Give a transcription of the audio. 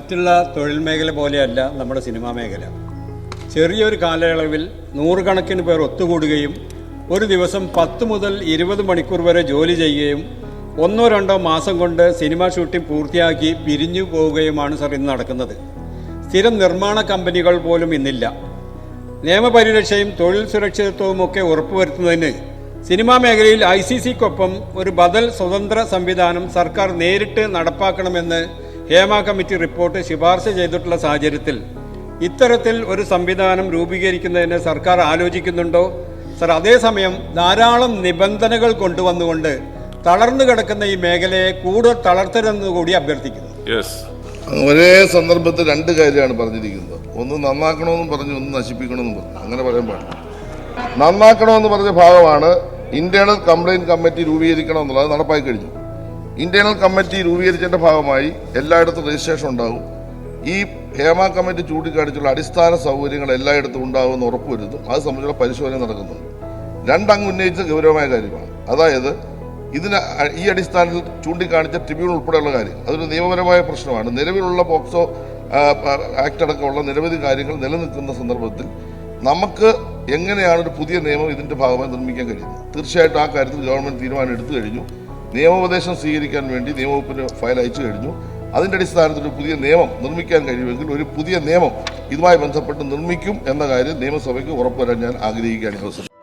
മറ്റുള്ള തൊഴിൽ മേഖല പോലെയല്ല നമ്മുടെ സിനിമാ മേഖല. ചെറിയൊരു കാലയളവിൽ നൂറുകണക്കിന് പേർ ഒത്തുകൂടുകയും ഒരു ദിവസം പത്ത് മുതൽ ഇരുപത് മണിക്കൂർ വരെ ജോലി ചെയ്യുകയും ഒന്നോ രണ്ടോ മാസം കൊണ്ട് സിനിമ ഷൂട്ടിംഗ് പൂർത്തിയാക്കി പിരിഞ്ഞു പോവുകയുമാണ് സർ ഇന്ന് നടക്കുന്നത്. സ്ഥിരം നിർമ്മാണ കമ്പനികൾ പോലും ഇന്നില്ല. നിയമപരിരക്ഷയും തൊഴിൽ സുരക്ഷിതത്വവും ഒക്കെ ഉറപ്പുവരുത്തുന്നതിന് സിനിമാ മേഖലയിൽ ഐ സി സിക്കൊപ്പം ഒരു ബദൽ സ്വതന്ത്ര സംവിധാനം സർക്കാർ നേരിട്ട് നടപ്പാക്കണമെന്ന് ഹേമ കമ്മിറ്റി റിപ്പോർട്ട് ശുപാർശ ചെയ്തിട്ടുള്ള സാഹചര്യത്തിൽ ഇത്തരത്തിൽ ഒരു സംവിധാനം രൂപീകരിക്കുന്നതിന് സർക്കാർ ആലോചിക്കുന്നുണ്ടോ? സർ അതേസമയം ധാരാളം നിബന്ധനകൾ കൊണ്ടുവന്നുകൊണ്ട് തളർന്നു കിടക്കുന്ന ഈ മേഖലയെ കൂടുതൽ തളർത്തരുതെന്ന് കൂടി അഭ്യർത്ഥിക്കുന്നു. യെസ് ഒരേ സന്ദർഭത്തിൽ രണ്ട് കാര്യമാണ് പറഞ്ഞിരിക്കുന്നത്. ഒന്ന് നന്നാക്കണമെന്നും പറഞ്ഞു ഒന്ന് നശിപ്പിക്കണമെന്നും പറഞ്ഞു. അങ്ങനെ പറയാൻ പാടില്ല. നന്നാക്കണമെന്ന് പറഞ്ഞ ഭാഗമാണ് ഇന്റേണൽ കംപ്ലൈന്റ് കമ്മിറ്റി രൂപീകരിക്കണം എന്നുള്ളത് നടപ്പായി കഴിഞ്ഞു. ഇന്റേണൽ കമ്മിറ്റി രൂപീകരിച്ചതിന്റെ ഭാഗമായി എല്ലായിടത്തും രജിസ്ട്രേഷൻ ഉണ്ടാകും. ഈ ഹേമ കമ്മിറ്റി ചൂണ്ടിക്കാണിച്ചുള്ള അടിസ്ഥാന സൗകര്യങ്ങൾ എല്ലായിടത്തും ഉണ്ടാകുമെന്ന് ഉറപ്പുവരുത്തും. അത് സംബന്ധിച്ചുള്ള പരിശോധന നടക്കുന്നുണ്ട് രണ്ടങ്ങ് ഉന്നയിച്ച ഗൗരവമായ കാര്യമാണ്. അതായത് ഇതിന് ഈ അടിസ്ഥാനത്തിൽ ചൂണ്ടിക്കാണിച്ച ട്രിബ്യൂണൽ ഉൾപ്പെടെയുള്ള കാര്യം. അതൊരു നിയമപരമായ പ്രശ്നമാണ്. നിലവിലുള്ള പോക്സോ ആക്ട് അടക്കമുള്ള നിരവധി കാര്യങ്ങൾ നിലനിൽക്കുന്ന സന്ദർഭത്തിൽ നമുക്ക് എങ്ങനെയാണ് ഒരു പുതിയ നിയമം ഇതിന്റെ ഭാഗമായി നിർമ്മിക്കാൻ കഴിയുന്നത്? തീർച്ചയായിട്ടും ആ കാര്യത്തിൽ ഗവൺമെന്റ് തീരുമാനം എടുത്തു കഴിഞ്ഞു. നിയമോപദേശം സ്വീകരിക്കാൻ വേണ്ടി നിയമവകുപ്പിന് ഫയൽ അയച്ചു കഴിഞ്ഞു. അതിന്റെ അടിസ്ഥാനത്തിൽ ഒരു പുതിയ നിയമം നിർമ്മിക്കാൻ കഴിയുമെങ്കിൽ ഒരു പുതിയ നിയമം ഇതുമായി ബന്ധപ്പെട്ട് നിർമ്മിക്കും എന്ന കാര്യം നിയമസഭയ്ക്ക് ഉറപ്പുവരാൻ ഞാൻ ആഗ്രഹിക്കുകയാണ് ഈ